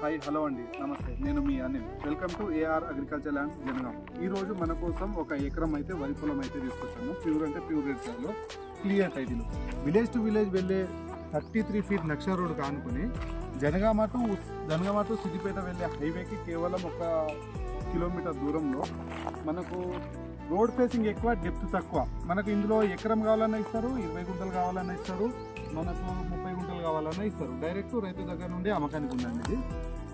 Hi hello అండి. నమస్తే. నేను మీ Anil. Welcome to AR agriculture lands Jangaon. ఈ రోజు మన కోసం ఒక ఎకరం అయితే వరి పొలం అయితే తీసుకొచ్చాము. ప్యూర్ అంటే ప్యూర్ రేట్లో clear title. Village to village వెళ్ళే థర్టీ త్రీ ఫీట్ నక్ష రోడ్ కానుకొని జనగామ టు జనగామ టు సిద్దిపేట వెళ్ళే హైవేకి కేవలం ఒక కిలోమీటర్ దూరంలో మనకు రోడ్ ఫేసింగ్ ఎక్కువ డెప్త్ తక్కువ. మనకు ఇందులో ఎకరం కావాలన్నా ఇస్తారు ఇరవై గుంటలు కావాలన్నా ఇస్తారు. మనకు ముప్పై కావాలన్నా ఇస్తారు. డైరెక్ట్ రైతు దగ్గర నుండి అమ్మకానికి ఉందండి ఇది.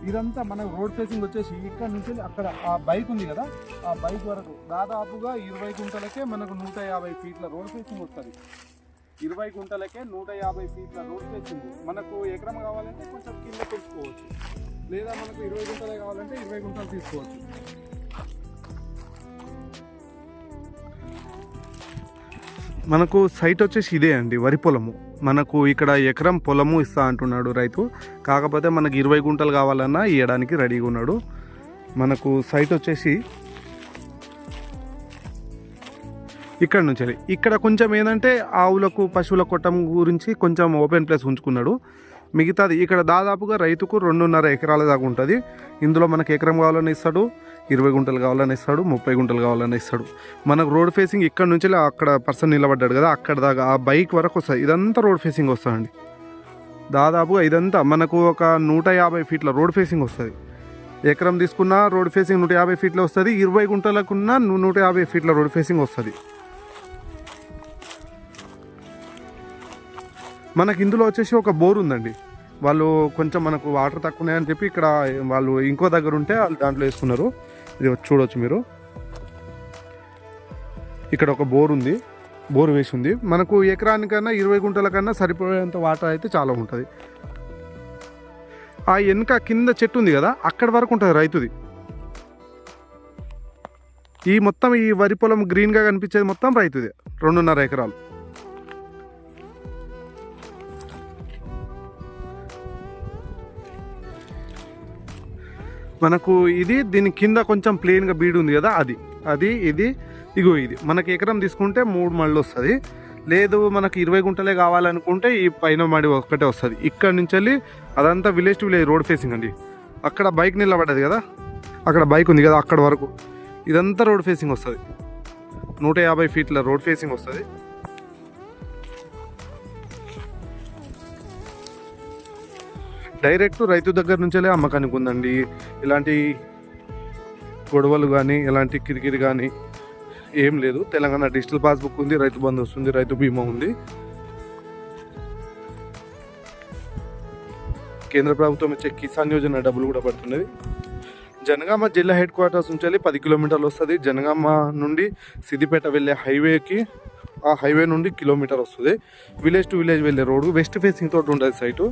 ఇదంతా మనకు రోడ్ ఫేసింగ్ వచ్చేసి ఇక్కడ నుంచి అక్కడ ఆ బైక్ ఉంది కదా ఆ బైక్ వరకు దాదాపుగా ఇరవై గుంటలకే మనకు నూట యాభై ఫీట్ల రోడ్ ఫేసింగ్ వస్తుంది. ఇరవై గుంటలకే నూట యాభై ఫీట్ల రోడ్ ఫేసింగ్ మనకు ఎకరం కావాలంటే కొంచెం కింద పెంచుకోవచ్చు. లేదా మనకు ఇరవై గుంటలే కావాలంటే ఇరవై గుంటలు తీసుకోవచ్చు. మనకు సైట్ వచ్చేసి ఇదే అండి వరి పొలము. మనకు ఇక్కడ ఎకరం పొలము ఇస్తా అంటున్నాడు రైతు. కాకపోతే మనకి ఇరవై గుంటలు కావాలన్నా ఇవ్వడానికి రెడీగా ఉన్నాడు. మనకు సైట్ వచ్చేసి ఇక్కడ నుంచి ఇక్కడ కొంచెం ఏంటంటే ఆవులకు పశువుల కొట్టం గురించి కొంచెం ఓపెన్ ప్లేస్ ఉంచుకున్నాడు. మిగతాది ఇక్కడ దాదాపుగా రైతుకు రెండున్నర ఎకరాల దాకా ఉంటుంది. ఇందులో మనకు ఎకరం కావాలని ఇస్తాడు. ఇరవై గుంటలు కావాలని ఇస్తాడు ముప్పై గుంటలు కావాలని ఇస్తాడు. మనకు రోడ్ ఫేసింగ్ ఇక్కడ నుంచి అక్కడ పర్సన్ నిలబడ్డాడు కదా అక్కడ దాకా ఆ బైక్ వరకు వస్తుంది. ఇదంతా రోడ్ ఫేసింగ్ వస్తుందండి. దాదాపుగా ఇదంతా మనకు ఒక నూట యాభై ఫీట్ల రోడ్ ఫేసింగ్ వస్తుంది. ఎకరం తీసుకున్న రోడ్ ఫేసింగ్ నూట యాభై ఫీట్ల వస్తుంది ఇరవై గుంటలకున్న నూట యాభై ఫీట్ల రోడ్ ఫేసింగ్ వస్తుంది. మనకి ఇందులో వచ్చేసి ఒక బోర్ ఉందండి. వాళ్ళు కొంచెం మనకు వాటర్ తక్కువ ఉన్నాయని చెప్పి ఇక్కడ వాళ్ళు ఇంకో దగ్గర ఉంటే వాళ్ళు దాంట్లో వేసుకున్నారు. ఇది వచ్చి మీరు. ఇక్కడ ఒక బోర్ ఉంది. బోర్ వేసి ఉంది. మనకు ఎకరానికన్నా ఇరవై గుంటల కన్నా సరిపోయేంత వాటర్ అయితే చాలా ఉంటుంది. ఆ వెనుక కింద చెట్టు ఉంది కదా అక్కడి వరకు ఉంటుంది రైతుది. ఈ మొత్తం ఈ వరి పొలం గ్రీన్గా కనిపించేది మొత్తం రైతుదే రెండున్నర ఎకరాలు. మనకు ఇది దీని కింద కొంచెం ప్లెయిన్గా బీడు ఉంది కదా అది. అది ఇది ఇగో ఇది. మనకి ఎకరం తీసుకుంటే మూడు మళ్ళు వస్తుంది. లేదు మనకి ఇరవై గుంటలే కావాలనుకుంటే ఈ పైన మడి ఒక్కటే వస్తుంది. ఇక్కడ నుంచి వెళ్ళి అదంతా village to village road facing అండి. అక్కడ బైక్ నిలబడ్డది కదా. అక్కడ బైక్ ఉంది కదా అక్కడ వరకు. ఇదంతా రోడ్ ఫేసింగ్ వస్తుంది. నూట యాభై ఫీట్ల రోడ్ ఫేసింగ్ వస్తుంది. డైరెక్ట్ రైతు దగ్గర నుంచే అమ్మకానికి ఉందండి. ఇలాంటి గొడవలు కానీ ఎలాంటి కిరికిరి కానీ ఏం లేదు. తెలంగాణ డిజిటల్ పాస్బుక్ ఉంది రైతు బంధు వస్తుంది రైతు బీమా ఉంది. కేంద్ర ప్రభుత్వం ఇచ్చే కిసాన్ యోజన డబ్బులు కూడా పడుతున్నది. జనగామ జిల్లా హెడ్ క్వార్టర్స్ నుంచి వెళ్ళి పది కిలోమీటర్లు వస్తుంది. జనగామ నుండి సిద్దిపేట వెళ్ళే హైవేకి ఆ హైవే నుండి కిలోమీటర్ వస్తుంది. విలేజ్ టు విలేజ్ వెళ్ళే రోడ్డు వెస్ట్ ఫేసింగ్ తోటి ఉంటుంది సైటు.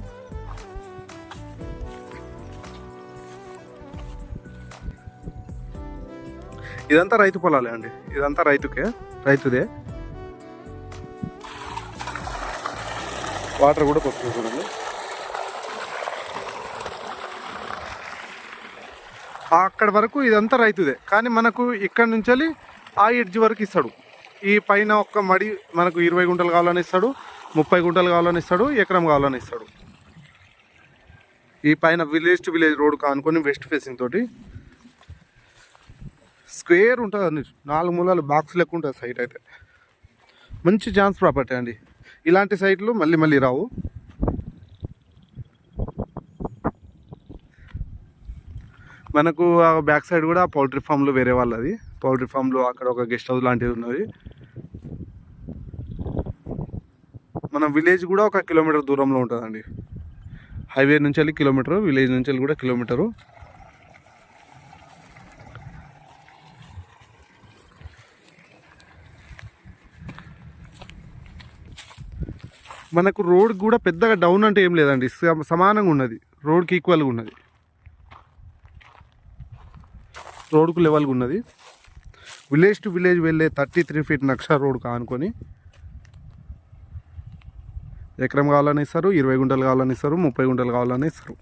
ఇదంతా రైతు పొలాలే అండి. ఇదంతా రైతుకే రైతుదే. వాటర్ కూడా వస్తుంది చూడండి. అక్కడ అక్కడి వరకు ఇదంతా రైతుదే. కానీ మనకు ఇక్కడ నుంచి ఆ ఎడ్జ్ వరకు ఇస్తాడు. ఈ పైన ఒక్క మడి మనకు ఇరవై గుంటలు కావాలని ఇస్తాడు ముప్పై గుంటలు కావాలని ఇస్తాడు ఎకరం కావాలని ఇస్తాడు. ఈ పైన విలేజ్ టు విలేజ్ రోడ్ కానుకొని వెస్ట్ ఫేసింగ్ తోటి స్క్వేర్ ఉంటుంది అండి. నాలుగు మూలాలు బాక్స్ లెక్క ఉంటుంది సైట్ అయితే. మంచి ఛాన్స్ ప్రాపర్టీ అండి. ఇలాంటి సైట్లు మళ్ళీ మళ్ళీ రావు. మనకు ఆ బ్యాక్ సైడ్ కూడా పౌల్ట్రీ ఫామ్లు వేరే వాళ్ళది. పౌల్ట్రీ ఫామ్లో అక్కడ ఒక గెస్ట్ హౌస్ లాంటిది ఉన్నది. మన విలేజ్ కూడా ఒక కిలోమీటర్ దూరంలో ఉంటుందండి. హైవే నుంచి వెళ్ళి కిలోమీటరు విలేజ్ నుంచి వెళ్ళి కూడా కిలోమీటరు మనకు రోడ్ కూడా పెద్దగా డౌన్ అంటే ఏం లేదండి. సమానంగా ఉన్నది. రోడ్కి ఈక్వల్గా ఉన్నది. రోడ్కు లెవెల్గా ఉన్నది. విలేజ్ టు విలేజ్ వెళ్ళే థర్టీ త్రీ ఫీట్ నక్షా రోడ్ కానుకొని ఎకరం కావాలని ఇస్తారు ఇరవై గుంటలు కావాలని ఇస్తారు ముప్పై గుంటలు కావాలని ఇస్తారు